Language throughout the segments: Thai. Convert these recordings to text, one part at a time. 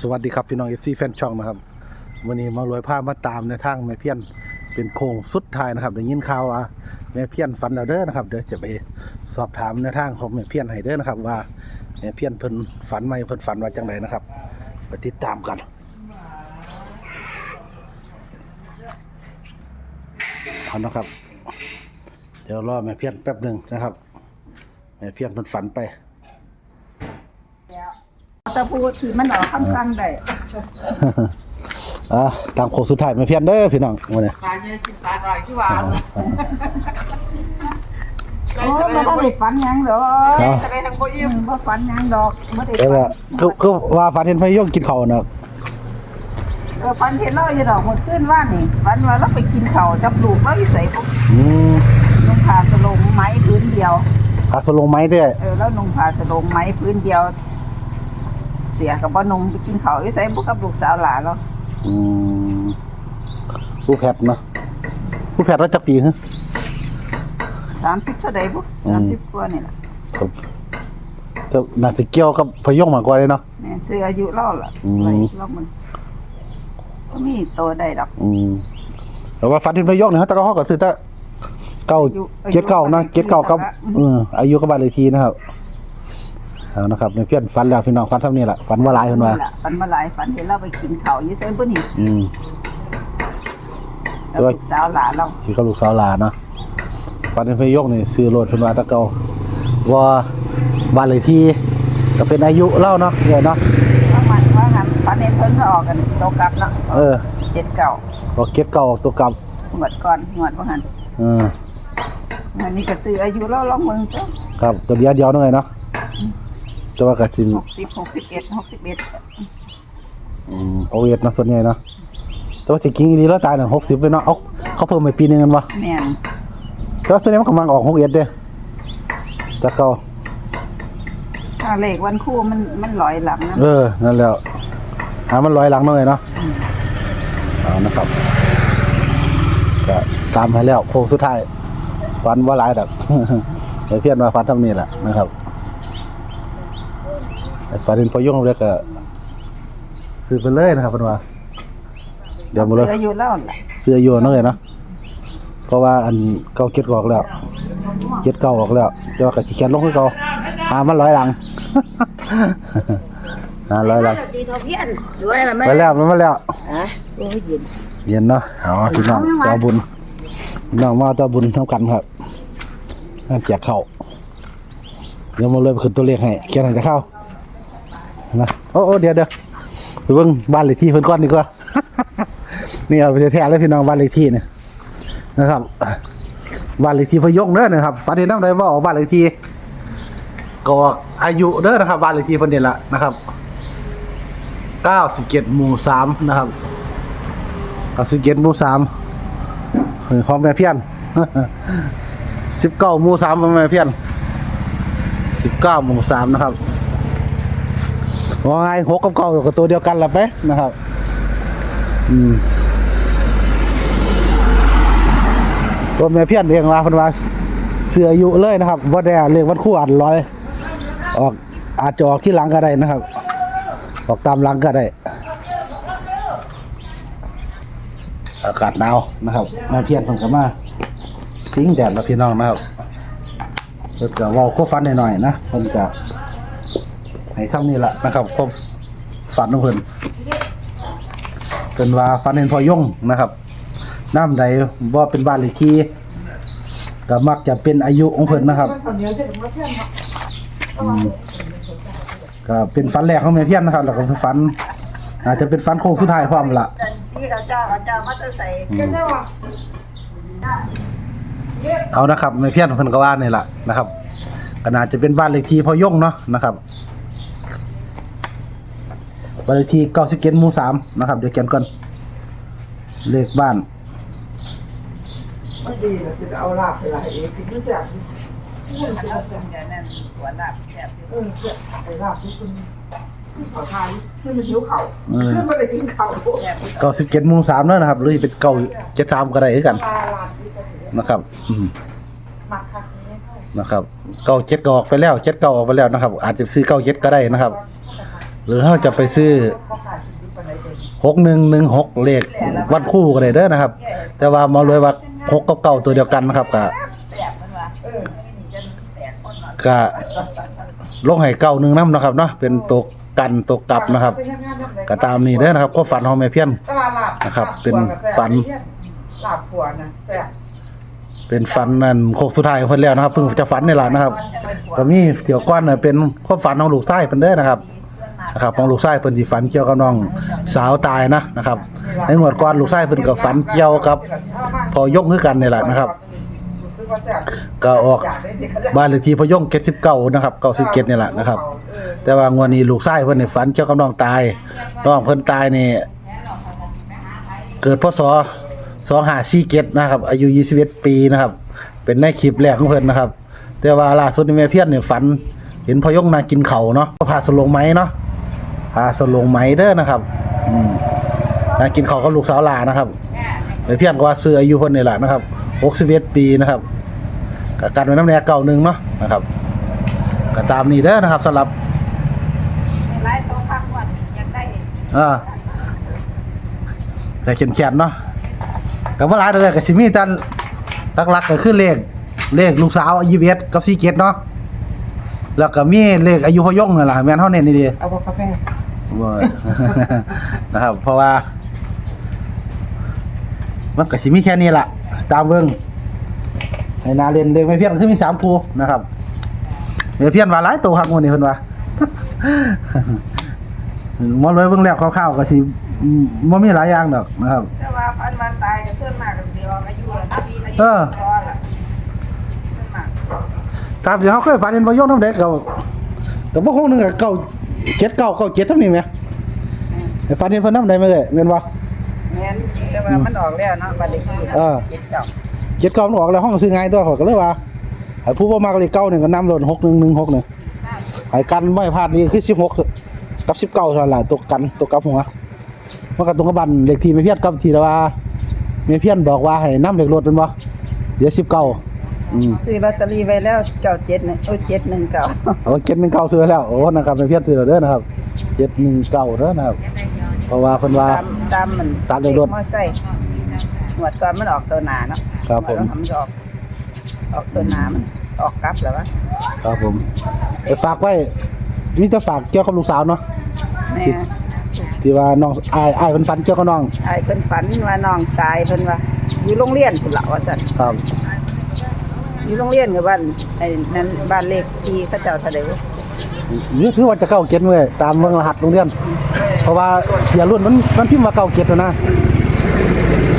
สวัสดีครับพี่น้องเอฟซีแฟนช่องนะครับวันนี้มารวยภาพมาตามในทางแม่เพี้ยนเป็นโค้งสุดท้ายนะครับได้ยินข่าวว่าแม่เพี้ยนฝันแล้วเด้อนะครับเดี๋ยวจะไปสอบถามในทางของแม่เพี้ยนให้เด้อนะครับว่าแม่เพี้ยนเพิ่นฝันไหมเพิ่นฝันว่าจังไดนะครับไปติดตามกันเอานะครับ เดี๋ยวรอแม่เพี้ยนแป๊บหนึ่งนะครับแม่เพี้ยนเพิ่นฝันไป ตะพูดคือมันออกคำสั่งได้อ่าตามโคงสุดท้ายแม่เพี้ยนเด้อพี่น้องวันนี้ปลาเนี่ยกินปลาหน่อยที่หวานโอ้บ่ทันได้ฝันหยังดอกเอาจะได้ทั้งโบอิ่มบ่ฝันหยังดอกบ่ได้เออฝันก็ก็ว่าฝันเห็นพยงกินข้าวเนาะเออฝันเห็นเราอยู่ดอกหมดขึ้นว่านี่ฝันว่าเราไปกินข้าวจับลูกเราอยู่ใส่พวกอืมนุ่งผ้าสลงไหมพื้นเดียว อาสลงไม้เด้อ เออแล้วนุ่งผ้าสลงไหมพื้นเดียว เสียกับบ่นุ่งไปกินข้าวอยู่ใส่พวกกับลูกสาวหลานเราอืมผู้แพทย์เนาะผู้แพทย์ว่าจักปีฮะ 30เท่าใดบ่อืม30กว่านี่ล่ะครับจะน่าสิเกี่ยวกับพยงมากกว่าเลยเนาะ แม่นซื้ออายุเราล่ะอืม ไว้เรามันก็มีโตได้ดอกอืมแต่ว่าฝันเห็นพยงเนี่ยฮะแต่ก็ฮอกก็ซื้อแต่เก้าอายุเจ็ดเก้านะอายุเจ็ดเก้ากับอืมเอออายุกับบ้านเลขที่นะครับ เอานะครับในเพี้ยนฝันแล้วพี่น้องฝันเท่านี้แหละฝันว่าหลายเพิ่นว่าล่ะฝันมาหลายฝันเห็นเราไปกินข้าวอยู่ไสบ่นี่อืมกับลูกสาวหลานเราคือกับลูกสาวหลานเนาะฝันเห็นพยงนี่ซื้อรถเพิ่นว่าแตะเก่าว่าบ้านเลขที่ก็เป็นอายุเล่าเนาะเนี่ยเนาะว่ามันว่าหันฝันเห็นเพิ่นมาออกกันโตกลับเนาะเออเจ็ดเก่าบอกเก็บเก่าออกตัวกลับหวดก่อนหวดว่าหันเอออันนี้ก็ซื้ออายุเราลองเมืองจ้ะครับตัวเดียวเดียวหน่อยเนาะ แต่ว่าก็สิหกสิบหกสิบเอ็ดหกสิบเอ็ดอืมโอเอสเนาะส่วนใหญ่เนาะแต่ว่าสิกิงอีหลีแล้วตายน่ะ60เลยเนาะเอ้าเขาเพิ่มไปปีหนึงกันวะแม่นแต่ว่าส่วนใหญ่มันก็มักออก61เด้แต่เก่าถ้าเลขวันคู่มันมันลอยหลังนะเออนั่นแล้วหามันลอยหลังหน่อยเนาะเอานะครับก็ตามให้แล้วโค้งสุดท้ายฟันว่าหลายดอกแต่เพี้ยนว่าฟันเทำนี้แหละนะครับ แต่ฟันเป็นพอยงเลยก็ซื้อไปเลยนะครับเพิ่นว่าเดี๋ยวมาเลยซื้ออายุเราล่ะเสื้อโยนนั่นเลยเนาะเพราะว่าอันเก่าเก็ดกออกแล้วเก็ดเก่าออกแล้วแต่ว่าก็สิเขียนลงคือเก่าหามันร้อยหลังหาร้อยหลังดีทอเพียนด้วยล่ะแม่ไปแล้วมันมาแล้วอะโอ้ยเย็นเย็นเนาะเอาพี่น้องตัวบุญพี่น้องมาตัวบุญเท่ากันครับงานแจกข้าวเดี๋ยวมาเลยไปขึ้นตัวเลขให้เขียนให้จะเข้า นะโอ้โอ้เดี๋ยวเดี๋ยวไปเบิ่งบ้านเลขที่เพิ่นก่อนดีกว่า นี่เอาไปแท้ๆเลยพี่น้องบ้านเลขที่เนี่ยนะครับบ้านเลขที่พยงเด้อนะครับฝันเห็นน้ำใดว่าออกบ้านเลขที่ก็อายุเด้อนะครับบ้านเลขที่เพิ่นนี่ละนะครับ97หมู่3นะครับเกับสิบเจ็ดหมู่สามเฮ้ยของแม่เพี้ยนสิบเก้าหมู่สามของแม่เพี้ยนสิบเก้าหมู่สามนะครับ ว่าไงหกกับเก้าก็ตัวเดียวกันละไปนะครับ อืมตัวแม่เพี้ยนเรียกว่าเพิ่นว่าเสืออายุเลยนะครับว่าได้เรียกวันคู่อันร้อย ออกอาจจะออกที่หลังก็ได้นะครับ ออกตามหลังก็ได้ อากาศหนาวนะครับแม่เพี้ยนเพิ่นก็มาสิงแดดแล้วพี่น้องนะครับเพิ่นก็เว้าควบฝันหน่อยๆนะเพิ่นก็ ให้ซ้ำนี่แหละนะครับควบฝันของเพิ่นเพิ่นว่าฝันเห็นพอยงนะครับน้ำใดบ่เป็นบ้านเลขที่ก็มักจะเป็นอายุของเพิ่นนะครับอืมก็เป็นฝันแรกของแม่เพียนนะครับ แล้วก็เป็นฝัน อาจจะเป็นฝันโค้งสุดท้ายพร้อมละจันซีเอาเจ้าเอาเจ้ามาแตใส่เอานะครับในเพี้ยนเพิ่นก็ว่านี่แหละนะครับก็น่าจะเป็นบ้านเลขที่พอยงเนาะนะครับ บ้านเลขที่97หมู่3นะครับ เดี๋ยวเขียนก่อน เลขบ้านไม่ดีนะจะเอาลาบไปหลายเองกินไม่แซ่บเอาตรงอย่างนั้นหัวหลับแซ่บอยู่เออแซ่บไปลาบทุกคนขอทานขึ้นมาหิวเข่าเออขึ้นมาได้กินเข่าแซ่บอยู่97หมู่3เนาะนะครับ หรือเป็นเก้า73ก็ได้คือกันปลาลาบที่ก็ถือนะครับ อืมมักคักนี้เข้านะครับเก้าเจ็ดก็ออกไปแล้วเจ็ดเก้าออกไปแล้วนะครับ อาจจะซื้อเก้าเจ็ดก็ได้นะครับ หรือเขาจะไปซื้อหกหนึ่งหนึ่งหกเลขวัดคู่กันเลยเด้อนะครับ แต่ว่ามารวยว่าหกกับเก่าตัวเดียวกันนะครับก็แสบมันว่าเออไหนีจะแตกคนหน่อยก็ลงให้เก่าหนึ่งน้ำนะครับเนาะเป็นตัวกันตัวกลับนะครับก็ตามนี้เด้อนะครับก็ฝันของแม่เพี้ยนนะครับ เป็นฝันลาบขัวนะแซ่บเป็นฝันนั่นโคกสุดท้ายของเพิ่นแล้วนะครับเพิ่งจะฝันในหละนะครับก็มีเที่ยวก้อนน่ะเป็นความฝันของลูกชายเพิ่นเด้อนะครับ นะครับของลูกชายเพิ่นสิฝันเกี่ยวกับน้องสาวตายนะนะครับ ในงวดก่อนลูกชายเพิ่นก็ฝันเกี่ยวกับพอยกคือกันนี่แหละนะครับรู้สึกว่าแซ่บก็ออกอยกเด็กเขาจะบ้านเลขที่พอยง79นะครับ97นี่แหละนะครับ แต่ว่างวดนี้ลูกชายเพิ่นนี่ฝันเกี่ยวกับน้องตายน้องเพิ่นตายนี่เกิดพศ2547นะครับ อายุ21ปีนะครับ เป็นในคลิปแรกของเพิ่นนะครับ แต่ว่าล่าสุดนี่แม่เพี้ยนนี่ยฝัน เห็นพอยงนากินเข่าเนาะพาสลงไหมเนาะาสลงไหมเด้อนะครับอืมนางกินเข่าวกับลูกสาวหลานะครับแม่เพี้ยนก็ว่าซื้ออายุเพิ่นนี่แหละนะครับ61ปีนะครับก็กันไว้น้ำแน่เก่าหนึงเนาะนะครับก็ตามนี้เด้อนะครับสำหรับไล่โต๊ะข้างวันยังได้อ่าแต่เขียนเขียนๆเนาะก็บ่หลายเด้อก็สิมีแต่หลักๆก็คือเลขเลขลูกสาวอายุ21กับ47เนาะแล้วก็มีเลขอายุพอยงนั่นล่ะแม่นเฮาเน้นนี่ดีเอาบ่กาแฟ บ่ นะครับ เพราะว่า มันก็สิมีแค่นี้ล่ะ ตามเบิ่งให้นาเล่นเลขไม่เพี้ยนคือมีสามคู่นะครับไม่เพี้ยนว่าหลายตัวฮักงวดนี้เพิ่นว่า หมอเลยเบิ่งแล้วคร่าวๆก็สิอืมบ่มีหลายอย่างดอกนะครับ แต่ว่าพันมาตายก็เชื่อมากกับเดียวอายุอะนะอายุเออ ซ้อนล่ะเชื่อมากตามที่เขาเคยฝันเห็นบ่ยกน้ำเด็กก็ก็บ่คงนึงก็เก้า เจ็ดเก้าเก้าเจ็ดเท่านี้แหมไอ้ฝันเห็นเพิ่นนำได้ไหมเอ้ยแม่นบ่แม่นแต่ว่ามันออกแล้วเนาะบัดนี้คือเออเจ็ดเจ้าเจ็ดเก้ามันออกแล้วห้องซื้อง่ายตัวเขาก็เลยว่าไอ้ผู้บ่มักเลขเก้านี่ก็นำรถหกหนึ่งหนึ่งหกนี่ไอ้กันไม่พลาดนี่คือสิบหกกับสิบเก้าเท่านั้นล่ะตัวกันตัวกลับหัวมันก็ตรงกับบันเลขที่ไม่เพี้ยนกับที่ละว่าไม่เพี้ยนบอกว่าให้นำเลขรถเป็นบ่เดี๋ยวสิบเก้า อืมซื้อลอตเตอรี่ไว้แล้วเก้าเจ็ดเนี่ยโอ้ยเจ็ดหนึ่งเก้าเอาเจ็ดหนึ่งเก้าซื้อแล้วโอ้นะครับไม่เพี้ยนซื้อแล้วเด้อนะครับเจ็ดหนึ่งเก้าเด้อนะครับเพราะว่าเพิ่นว่า ตามตามมันตามเลขรถมอไซค์หมวดก่อนมันออกตัวหนาเนาะครับผม หวดก่อนมันออกออกตัวหนามันออกกลับแล้ววะครับผมไปฝากไว้มีแต่ฝากเกี่ยวกับลูกสาวเนาะ แม่ที่ว่าน้องอายอายเพิ่นฝันเกี่ยวกับน้องไอ้เพิ่นฝันว่าน้องตายเพิ่นว่าอยู่โรงเรียนพุ่นละว่าซั่นครับ อยู่โรงเรียนกับบ้านไอ้นั่นบ้านเลขที่เขาเจ้าท่าใดวะนี่ถือว่าจะเข้าเก็ตเว้ยตามเมืองรหัสโรงเรียน เพราะว่าเสียรุ่นมันมันพิมพ์ว่าเก่าเก็ตแล้วนะ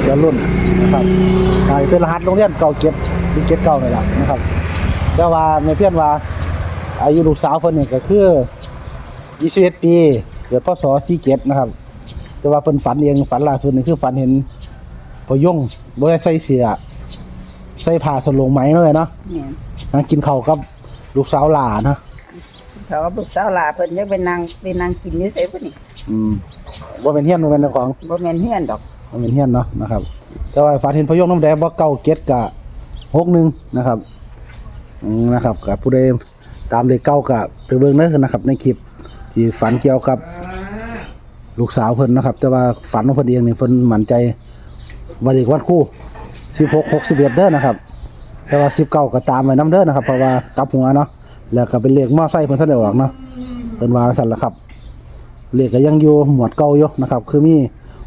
เสียรุ่นนะครับใช่เป็นรหัสโรงเรียนเก่าเก็ตที่เก็ตเก่านี่แหละนะครับแต่ว่าแม่เพี้ยนว่า อายุลูกสาวเพิ่นนี่ก็คือ21ปีเกิดพศ47นะครับ แต่ว่าเพิ่นฝันเองฝันล่าสุดนี่คือฝันเห็นพยงบ่ได้ใส่เสื้อ ใส่ผ้าสลงไหมเลยเนาะเนี่ยนั่งกินข้าวกับลูกสาวหลาเนาะเขาก็ลูกสาวหลาเพิ่นยังเป็นนางเป็นนางกินอยู่ไสพุ่นนี่อืมว่าเป็นเฮียนว่าเป็นเจ้าของบ่แม่นเฮือนดอกว่าเป็นเฮียนเนาะนะครับแต่ว่าฝันเห็นพยงน้ำแดงบ่เก้าเก็ดกะหกหนึ่งนะครับอืมนะครับกับผู้ใดตามเลขเก้ากะไปเบิ่งเด้อนะครับ ในคลิปที่ฝันเกี่ยวกับ ลูกสาวเพิ่นนะครับ แต่ว่าฝันของเพิ่นเองนี่เพิ่นมั่นใจว่าเด็กวัดคู่ 16 61เด้อนะครับ แต่ว่า19ก็ตามไว้นํเด้อนะครับ เพราะว่ากลับหัวเนาะแล้วก็เป็นเลขมอไซค์เพิ่นทันได้ออกเนาะเพิ่นว่าซั่นละครับเลขก็ยังอยู่หมวดเก่าอยู่นะครับ คือมี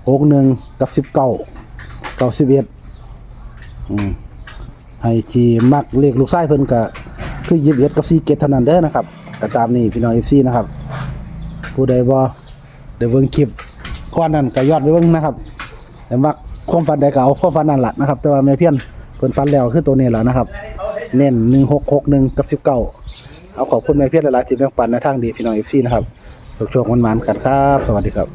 หกหนึ่งกับสิบเก้าเก้าสิบเอ็ดให้ที่มักเลขลูกไส้เพิ่นก็คือยิบเอ็ดกับสี่เกตเท่านั้นเด้อนะครับแต่ตามนี้พี่น้องเอฟซีนะครับ ผู้ใดบ่ได้เบิ่งคลิปก่อนนั้นก็ยอดไปเบิ่งนะครับแต่มัก ความฝันใดก็เอาความฝันนั่นล่ะนะครับ แต่ว่าแม่เพี้ยนเพิ่นฝันแล้วคือตัวนี้แหละนะครับ เน้นหนึ่งหกหกหนึ่งกับสิบเก้าเอาขอบคุณแม่เพี้ยนหลายๆที่แบ่งปันในทางดีพี่น้องเอฟซีนะครับโชคๆมันๆกันครับ สวัสดีครับ